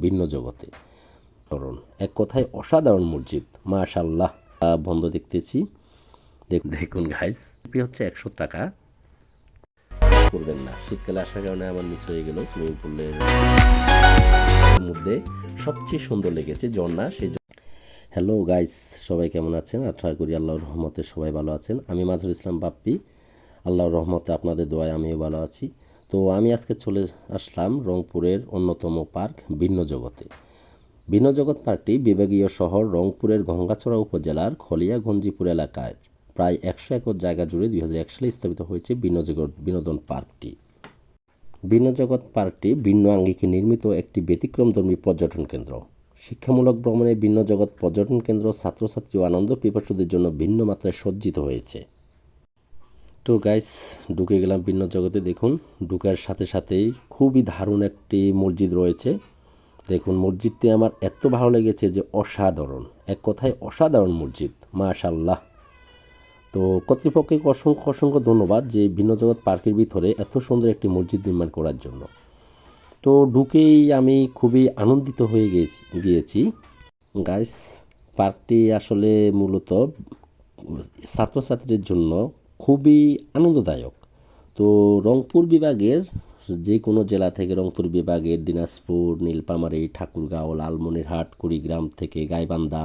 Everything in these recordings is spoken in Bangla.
ভিন্ন জগতে। কারণ এক কথায় অসাধারণ মসজিদ মাশাল্লাহ বন্ধ দেখতেছি। দেখ- দেখুন গাইস হচ্ছে একশো টাকা। করবেন না। শীতকালে আসার কারণে আমার মিস হয়ে গেল সুইমিং পুলের মধ্যে। সবচেয়ে সুন্দর লেগেছে ঝর্ণা, সেই হ্যালো গাইস সবাই কেমন আছেন? আশা করি আল্লাহর রহমতে সবাই ভালো আছেন। আমি মাজুর ইসলাম বাপ্পি। আল্লাহর রহমতে আপনাদের দোয়ায় আমিও ভালো আছি। তো আমি আজকে চলে আসলাম রংপুরের অন্যতম পার্ক, ভিন্ন জগতে। ভিন্ন জগৎ পার্কটি বিভাগীয় শহর রংপুরের গঙ্গাচড়া উপজেলার খলিয়া গঞ্জিপুর এলাকায় প্রায় একশো একর জায়গা জুড়ে দুই হাজার এক সালে স্থাপিত হয়েছে ভিন্ন জগৎ, বিনোদন পার্কটি। ভিন্ন জগৎ পার্কটি ভিন্ন আঙ্গিকে নির্মিত একটি ব্যতিক্রমধর্মী পর্যটন কেন্দ্র। শিক্ষামূলক ভ্রমণে ভিন্ন জগৎ পর্যটন কেন্দ্র ছাত্রছাত্রী ও আনন্দ পিপাসুদের জন্য ভিন্ন মাত্রায় সজ্জিত হয়েছে। তো গাইস ঢুকে গেলাম ভিন্ন জগতে। দেখুন, ঢুকার সাথে সাথেই খুবই দারুণ একটি মসজিদ রয়েছে। দেখুন, মসজিদটি আমার এত ভালো লেগেছে যে অসাধারণ। এক কথায় অসাধারণ মসজিদ মাশাল্লাহ তো কর্তৃপক্ষকে অসংখ্য অসংখ্য ধন্যবাদ যে ভিন্ন জগৎ পার্কের ভিতরে এত সুন্দর একটি মসজিদ নির্মাণ করার জন্য। তো ঢুকেই আমি খুবই আনন্দিত হয়ে গিয়েছি। গাইস পার্কটি আসলে মূলত ছাত্রছাত্রীদের জন্য খুবই আনন্দদায়ক। তো রংপুর বিভাগের যে কোনো জেলা থেকে রংপুর বিভাগের দিনাজপুর নীলপামারী ঠাকুরগাঁও, লালমনিরহাট, কুড়িগ্রাম থেকে গাইবান্ধা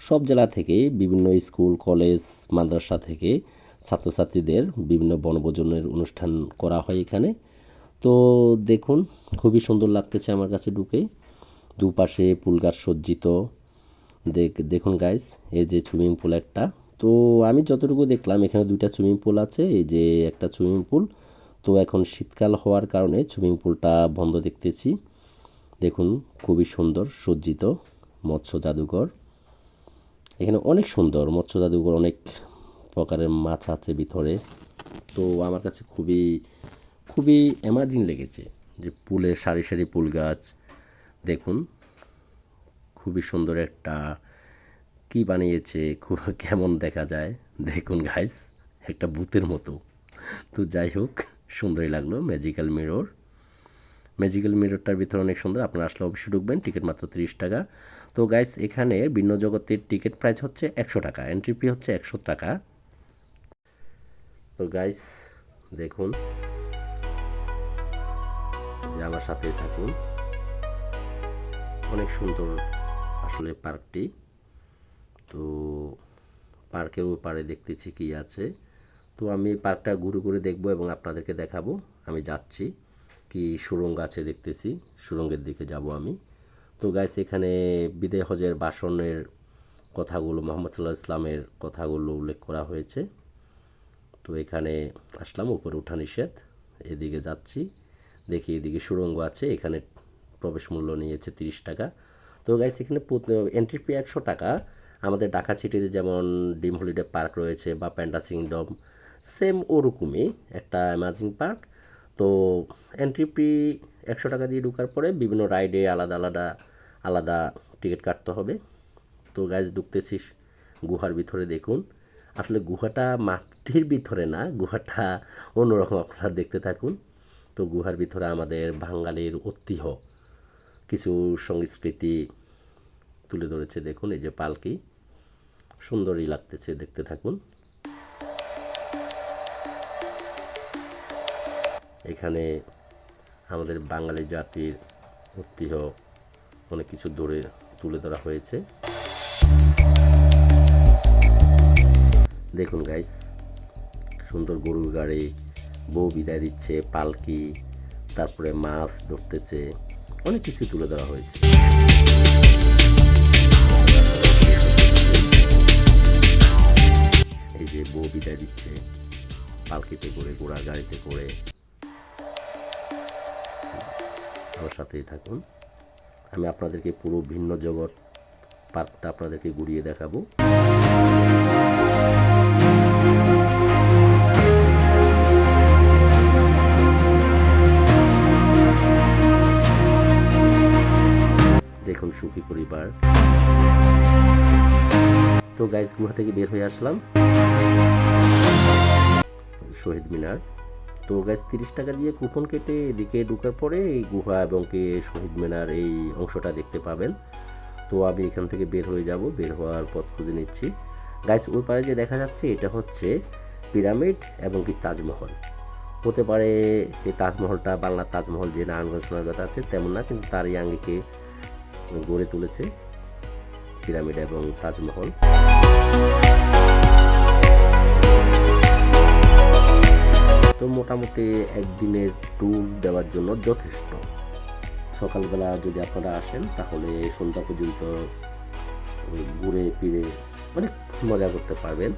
সব জেলা থেকে বিভিন্ন স্কুল, কলেজ, মাদ্রাসা থেকে ছাত্রছাত্রীদের বিভিন্ন বনভোজনের অনুষ্ঠান করা হয় এখানে। তো দেখুন, খুবই সুন্দর লাগতেছে আমার কাছে ঢুকে। দুপাশে ফুল গাছ সজ্জিত। দেখ, দেখুন গাইস এই যে সুইমিং পুল একটা। তো আমি যতটুকু দেখলাম, এখানে দুইটা সুইমিং পুল আছে, এই যে একটা সুইমিং পুল তো এখন শীতকাল হওয়ার কারণে সুইমিং পুলটা বন্ধ দেখতেছি। দেখুন, খুবই সুন্দর, সজ্জিত, মৎস্য জাদুঘর। এখানে অনেক সুন্দর, মৎস্য জাদুঘর, অনেক প্রকারের মাছ আছে ভিতরে। তো আমার কাছে খুবই খুবই অ্যামাজিং লেগেছে যে পুলের সারি সারি ফুল গাছ। দেখুন, খুবই সুন্দর একটা কি বানিয়েছে কেমন দেখা যায়? দেখুন গাইস একটা ভূতের মতো। তো যাই হোক, সুন্দরই লাগল ম্যাজিক্যাল মিরর ম্যাজিক্যাল মিররটার ভিতরে অনেক সুন্দর, আপনারা আসলে অবশ্যই ঢুকবেন টিকিট মাত্র তিরিশ টাকা। তো গাইস এখানে ভিন্ন জগতের টিকিট প্রাইস হচ্ছে একশো টাকা এন্ট্রি ফি হচ্ছে একশো টাকা। তো গাইস দেখুন। যে আমার সাথেই থাকুন। অনেক সুন্দর আসলে পার্কটি। তো পার্কের ওপারে দেখতেছি কি আছে। তো আমি পার্কটা ঘুরে ঘুরে দেখব এবং আপনাদেরকে দেখাবো। আমি যাচ্ছি, কি সুরঙ্গ আছে দেখতেছি, সুরঙ্গের দিকে যাব আমি। তো গাইস এখানে বিদায় হজের বাসনের কথাগুলো, মোহাম্মদ সাল্লাহ ইসলামের কথাগুলো উল্লেখ করা হয়েছে। তো এখানে আসলাম, উপরে উঠা নিষেধ, এদিকে যাচ্ছি, দেখি এদিকে সুড়ঙ্গ আছে, এখানে প্রবেশ মূল্য নিয়েছে তিরিশ টাকা। তো গাইস এখানে এন্ট্রি ফি একশো টাকা। আমাদের ঢাকা সিটিতে যেমন ডিম হলিডে পার্ক রয়েছে বা প্যান্ডা কিংডম সেম ওরকমই একটা অ্যামাজিং পার্ক তো এন্ট্রি ফি একশো টাকা দিয়ে ঢোকার পরে বিভিন্ন রাইডে আলাদা আলাদা আলাদা টিকিট কাটতে হবে। তো গাইজ ঢুকতেছি গুহার ভিতরে দেখুন। আসলে গুহাটা মাটির ভিতরে না, গুহাটা অন্যরকম আপনারা দেখতে থাকুন। তো গুহার ভিতরে আমাদের বাঙালির ঐতিহ্য, কিছু সংস্কৃতি তুলে ধরেছে দেখুন এই যে পালকি। সুন্দরই লাগতেছে দেখতে থাকুন। এখানে আমাদের বাঙালি জাতির ঐতিহ্য অনেক কিছু ধরে তুলে ধরা হয়েছে। দেখুন গাইস সুন্দর গরুর গাড়ি, বউ বিদায় দিচ্ছে, পালকি, তারপরে মাছ ধরতেছে, অনেক কিছু তুলে ধরা হয়েছে। যে বউ বিদায় দিচ্ছে, পালকিতে করে ঘোড়ার গাড়িতে করে, আমার সাথেই থাকুন। আমি আপনাদেরকে পুরো ভিন্ন জগৎ পার্কটা আপনাদেরকে ঘুরিয়ে দেখাবো। দেখুন সুখী পরিবার। তো গাইস গুহা থেকে বের হয়ে আসলাম। শহীদ মিনার। তো গ্যাস তিরিশ টাকা দিয়ে কুপন কেটে এদিকে ঢুকার পরে এই গুহা এবং কি শহীদ মিনার এই অংশটা দেখতে পাবেন। তো আমি এখান থেকে বের হয়ে যাব, বের হওয়ার পথ খুঁজে নিচ্ছি। গাইস ওই পারে যে দেখা যাচ্ছে, এটা হচ্ছে পিরামিড এবং কি তাজমহল। হতে পারে এই তাজমহলটা, বাংলার তাজমহল যে নারায়ণগঞ্জ সোনারগাঁতে আছে, তেমন না, কিন্তু তার এই আঙ্গিকে গড়ে তুলেছে। পিরামিড এবং তাজমহল। তো মোটামুটি একদিনের ট্যুর দেওয়ার জন্য যথেষ্ট। সকালবেলা যদি আপনারা আসেন, তাহলে সন্ধ্যা পর্যন্ত ঘুরে ফিরে অনেক মজা করতে পারবেন।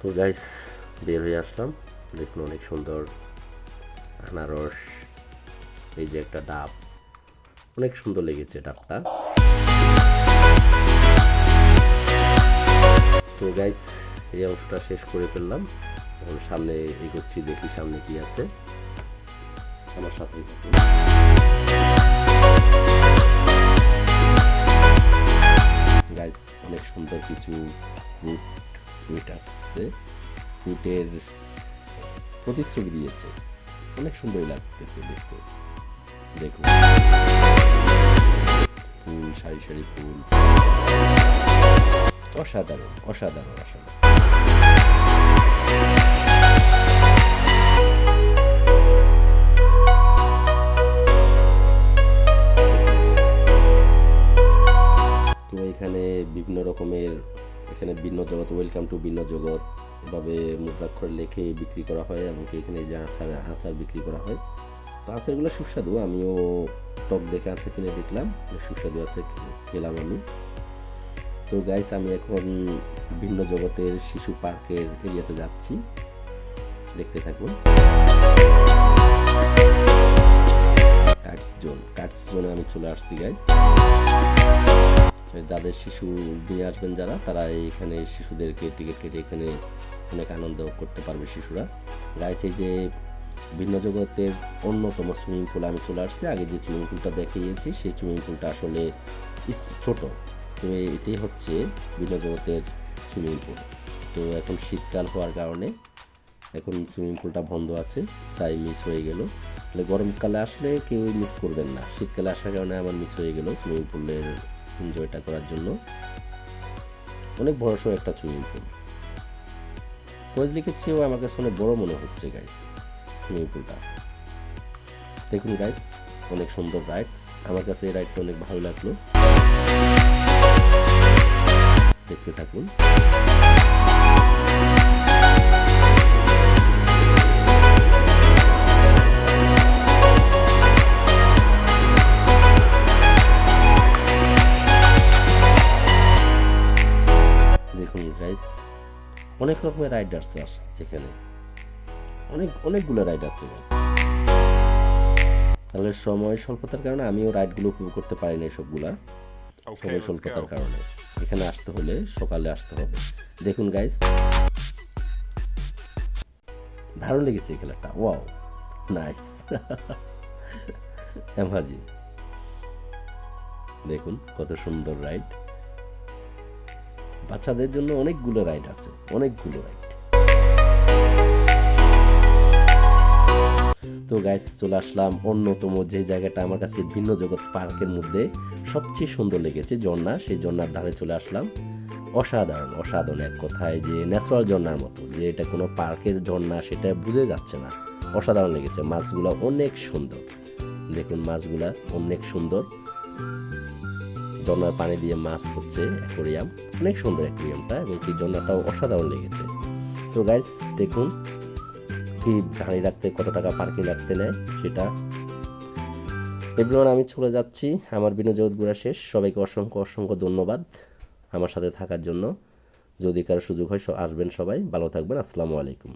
তো গাইস বের হয়ে আসলাম। দেখুন অনেক সুন্দর আনারস, এই যে একটা ডাব, অনেক সুন্দর লেগেছে ডাবটা। তো গাইস এই অংশটা শেষ করে ফেললাম। এখন সামনে এগোচ্ছি, দেখি সামনে কি আছে। আমার থাকুন। গাইস অনেক সুন্দর কিছু ফুট ফুট ফুটের প্রতিশ্রুতি দিয়েছে। অনেক সুন্দরই লাগতেছে দেখতে। দেখুন। ফুল, সারি সারি ফুল। অসাধারণ অসাধারণ আসলে তো এখানে বিভিন্ন রকমের, এখানে ভিন্ন জগৎ ওয়েলকাম টু ভিন্ন জগৎ। এভাবে মুদ্রাক্ষরে লেখে বিক্রি করা হয় এমনকি এখানে যে আচার আচার বিক্রি করা হয়। তো আচারগুলো সুস্বাদু, আমিও টক দেখে আচার কিনে দেখলাম সুস্বাদু আছে খেলাম আমি। তো গাইস আমি এখন ভিন্ন জগতের শিশু পার্কের এরিয়াতে যাচ্ছি। দেখতে থাকুন। কাটস জোন কাটস জোনে আমি চলে আসছি গাইস যাদের শিশু নিয়ে আসবেন যারা, তারা এখানে শিশুদেরকে টিকিট কেটে এখানে অনেক আনন্দ করতে পারবে শিশুরা। গাইস এই যে ভিন্ন জগতের অন্যতম সুইমিং পুল আমি চলে আসছি। আগে যে সুইমিং পুলটা দেখিয়েছি, সেই সুইমিং পুলটা আসলে ছোট। তো এটাই হচ্ছে ভিন্ন জগতের সুইমিং পুল তো এখন শীতকাল হওয়ার কারণে এখন সুইমিং পুলটা বন্ধ আছে, তাই মিস হয়ে গেল। তাহলে গরমকালে আসলে কেউ মিস করবেন না। শীতকালে আসার কারণে আমার মিস হয়ে গেল সুইমিং পুলের এনজয়টা করার জন্য। অনেক বড়সড় একটা সুইমিং পুল কোয়েজ লিখেছে চেয়েও আমার কাছে অনেক বড় মনে হচ্ছে গাইস সুইমিং পুলটা দেখুন গাইস অনেক সুন্দর রাইডস আমার কাছে এই রাইডটা অনেক ভালো লাগল। দেখতে থাকুন। রকমের রাইডার্স আছে এখানে। অনেক অনেকগুলো রাইড আছে তাহলে সময় স্বল্পতার কারণে আমিও রাইডগুলো উপভোগ করতে পারি না সবগুলা। সময় স্বল্পতার কারণে। এখানে আসতে হলে সকালে আসতে হবে। দেখুন গাইস দারুণ লেগেছে এই খেলাটা। ওয়াও নাইস এমাজি দেখুন কত সুন্দর রাইড বাচ্চাদের জন্য অনেকগুলো রাইড আছে, অনেকগুলো রাইড তো গাইস চলে আসলাম অন্যতম যে জায়গাটা আমার কাছে ভিন্ন জগৎ পার্কের মধ্যে সবচেয়ে সুন্দর লেগেছে, ঝর্ণা। সেই ঝর্ণার ধারে চলে আসলাম। অসাধারণ অসাধারণ এক কথায় যে ন্যাচারাল ঝর্ণার মতো, যে এটা কোনো পার্কের ঝর্ণা, সেটা বুঝে যাচ্ছে না। অসাধারণ লেগেছে, মাছগুলো অনেক সুন্দর। দেখুন মাছগুলা অনেক সুন্দর। ঝর্ণার পানি দিয়ে মাছ হচ্ছে অ্যাকোরিয়াম। অনেক সুন্দর অ্যাকোরিয়ামটা এবং কি ঝর্ণাটাও অসাধারণ লেগেছে। তো গাইস দেখুন, কি গাড়ি রাখতে, কত টাকা পার্কিং রাখতে নেয় সেটা। এভরিওয়ান, আমি চলে যাচ্ছি। আমার বিনোজগৎ ঘোরা শেষ। সবাইকে অসংখ্য অসংখ্য ধন্যবাদ আমার সাথে থাকার জন্য। যদি কারও সুযোগ হয় আসবেন সবাই। ভালো থাকবেন। আসসালামু আলাইকুম।